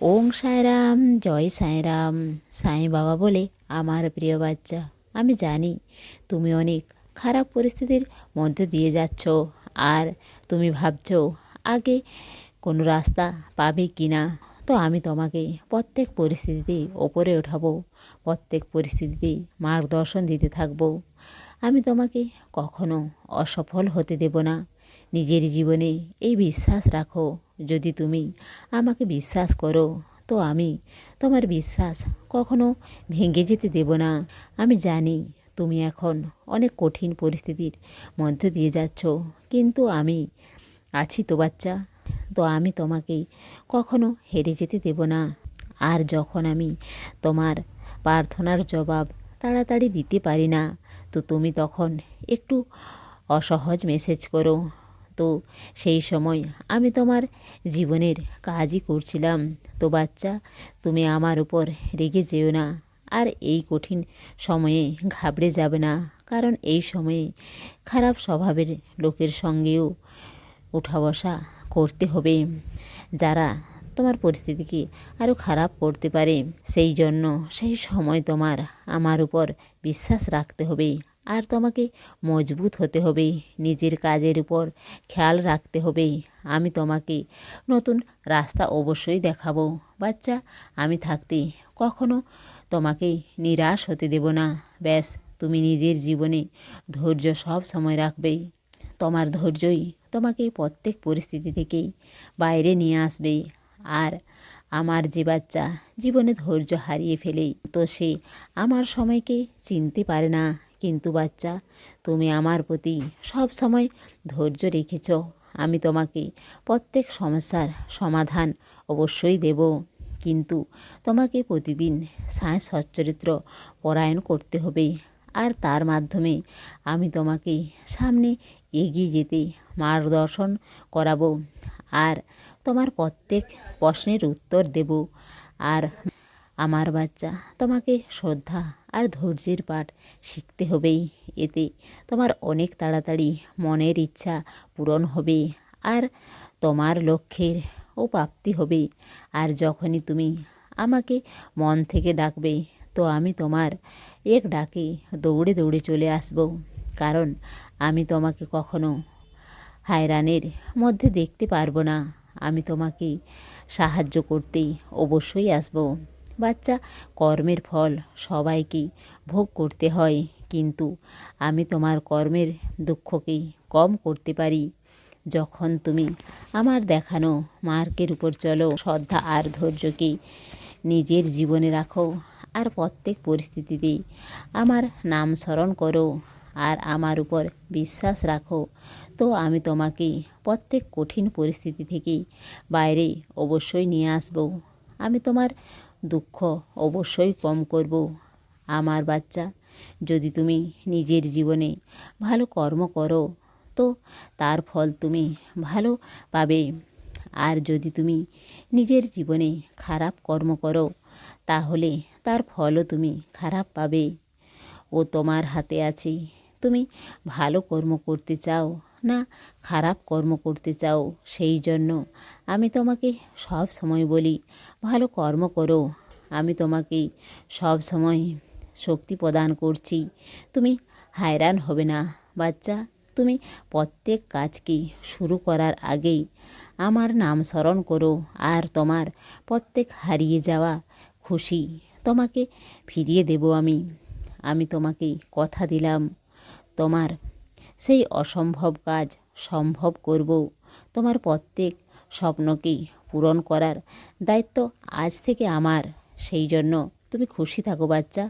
ওং সাঁয়রাম জয় সাঁয়রাম সাঁই বাবা বলে আমার প্রিয় বাচ্চা, আমি জানি তুমি অনেক খারাপ পরিস্থিতির মধ্যে দিয়ে যাচ্ছ। আর তুমি ভাবছ আগে কোনো রাস্তা পাবে কি না? তো আমি তোমাকে প্রত্যেক পরিস্থিতিতে ওপরে ওঠাবো, প্রত্যেক পরিস্থিতিতে মার্গদর্শন দিতে থাকব। আমি তোমাকে কখনো অসফল হতে দেব না। নিজের জীবনে এই বিশ্বাস রাখো। যদি তুমি আমাকে বিশ্বাস করো, তো আমি তোমার বিশ্বাস কখনো ভেঙে যেতে দেব না। আমি জানি তুমি এখন অনেক কঠিন পরিস্থিতির মধ্যে দিয়ে যাচ্ছ, কিন্তু আমি আছি তো বাচ্চা, তো আমি তোমাকে কখনো হেরে যেতে দেব না। আর যখন আমি তোমার প্রার্থনার জবাব তাড়াতাড়ি দিতে পারি না, তো তুমি তখন একটু অসহজ মেসেজ করো তো সেই সময় আমি তোমার জীবনের কাজই করছিলাম। তো বাচ্চা, তুমি আমার উপর রেগে যেও না। আর এই কঠিন সময়ে ঘাবড়ে যাবে না। কারণ এই সময়ে খারাপ স্বভাবের লোকের সঙ্গেও উঠা বসা করতে হবে। যারা তোমার পরিস্থিতিকে আরও খারাপ করতে পারে, সেই জন্য সেই সময় তোমার আমার উপর বিশ্বাস রাখতে হবে। আর তোমাকে মজবুত হতে হবে, নিজের কাজের উপর খেয়াল রাখতে হবে। আমি তোমাকে নতুন রাস্তা অবশ্যই দেখাবো। বাচ্চা, আমি থাকতে কখনো তোমাকে নিরাশ হতে দেব না। ব্যাস, তুমি নিজের জীবনে ধৈর্য সব সময় রাখবে। তোমার ধৈর্যই তোমাকে প্রত্যেক পরিস্থিতি থেকেই বাইরে নিয়ে আসবে। আর আমার যে বাচ্চা, জীবনে ধৈর্য হারিয়ে ফেলে, তো সে আমার সময়কে চিনতে পারে না। কিন্তু বাচ্চা, তুমি আমার প্রতি সব সময় ধৈর্য রেখেছ। আমি তোমাকে প্রত্যেক সমস্যার সমাধান অবশ্যই দেব। কিন্তু তোমাকে প্রতিদিন সায় সচ্চরিত্র পরায়ণ করতে হবে। আর তার মাধ্যমে আমি তোমাকে সামনে এগিয়ে যেতে মার্গদর্শন করাবো। আর তোমার প্রত্যেক প্রশ্নের উত্তর দেব। আর আমার বাচ্চা, তোমাকে শ্রদ্ধা আর ধৈর্যের পাঠ শিখতে হবেই। এতে তোমার অনেক তাড়াতাড়ি মনের ইচ্ছা পূরণ হবে আর তোমার লক্ষ্যের ও প্রাপ্তি হবে। আর যখনই তুমি আমাকে মন থেকে ডাকবে, তো আমি তোমার এক ডাকে দৌড়ে দৌড়ে চলে আসব। কারণ আমি তোমাকে কখনো হায়রানের মধ্যে দেখতে পারব না। আমি তোমাকে সাহায্য করতেই অবশ্যই আসব। বাচ্চা, কর্মের ফল সবাইকেই ভোগ করতে হয়। কিন্তু আমি তোমার কর্মের দুঃখকেই কম করতে পারি। যখন তুমি আমার দেখানো মার্কের উপর চলো, শ্রদ্ধা আর ধৈর্যকে নিজের জীবনে রাখো আর প্রত্যেক পরিস্থিতিতে আমার নাম স্মরণ করো আর আমার উপর বিশ্বাস রাখো, তো আমি তোমাকে প্রত্যেক কঠিন পরিস্থিতি থেকে বাইরে অবশ্যই নিয়ে আসব। আমি তোমার দুঃখ অবশ্যই কম করব। আমার বাচ্চা, যদি তুমি নিজের জীবনে ভালো কর্ম করো, তো তার ফল তুমি ভালো পাবে। আর যদি তুমি নিজের জীবনে খারাপ কর্ম করো, তাহলে তার ফলও তুমি খারাপ পাবে। ও তোমার হাতে আছে। তুমি ভালো কর্ম করতে চাও না খারাপ কর্ম করতে চাও, সেই জন্য আমি তোমাকে সব সময় বলি, ভালো কর্ম করো। আমি তোমাকে সব সময় শক্তি প্রদান করছি। তুমি হায়রান হবে না, বাচ্চা। তুমি প্রত্যেক কাজকে শুরু করার আগেই আমার নাম স্মরণ করো আর তোমার প্রত্যেক হারিয়ে যাওয়া খুশি তোমাকে ফিরিয়ে দেব আমি। আমি তোমাকে কথা দিলাম, তোমার সেই অসম্ভব কাজ সম্ভব করব। তোমার প্রত্যেক স্বপ্নকেই পূরণ করার দায়িত্ব আজ থেকে আমার। সেই জন্য তুমি খুশি থাকো বাচ্চা,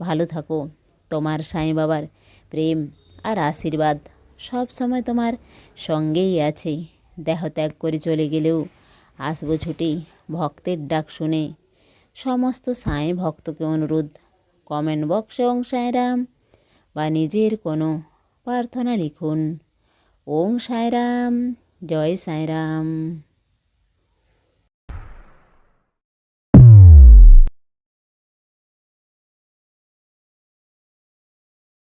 ভালো থাকো। তোমার সাঁই বাবার প্রেম আর আশীর্বাদ সব সময় তোমার সঙ্গেই আছে। দেহ ত্যাগ করে চলে গেলেও আসব ছুটি ভক্তের ডাক শুনে। সমস্ত সাঁই ভক্তকে অনুরোধ, কমেন্ট বক্সে ওং সাঁয়রাম বা নিজের কোনো প্রার্থনা লিখুন। ওং সাঁয়রাম জয় সাঁয়রাম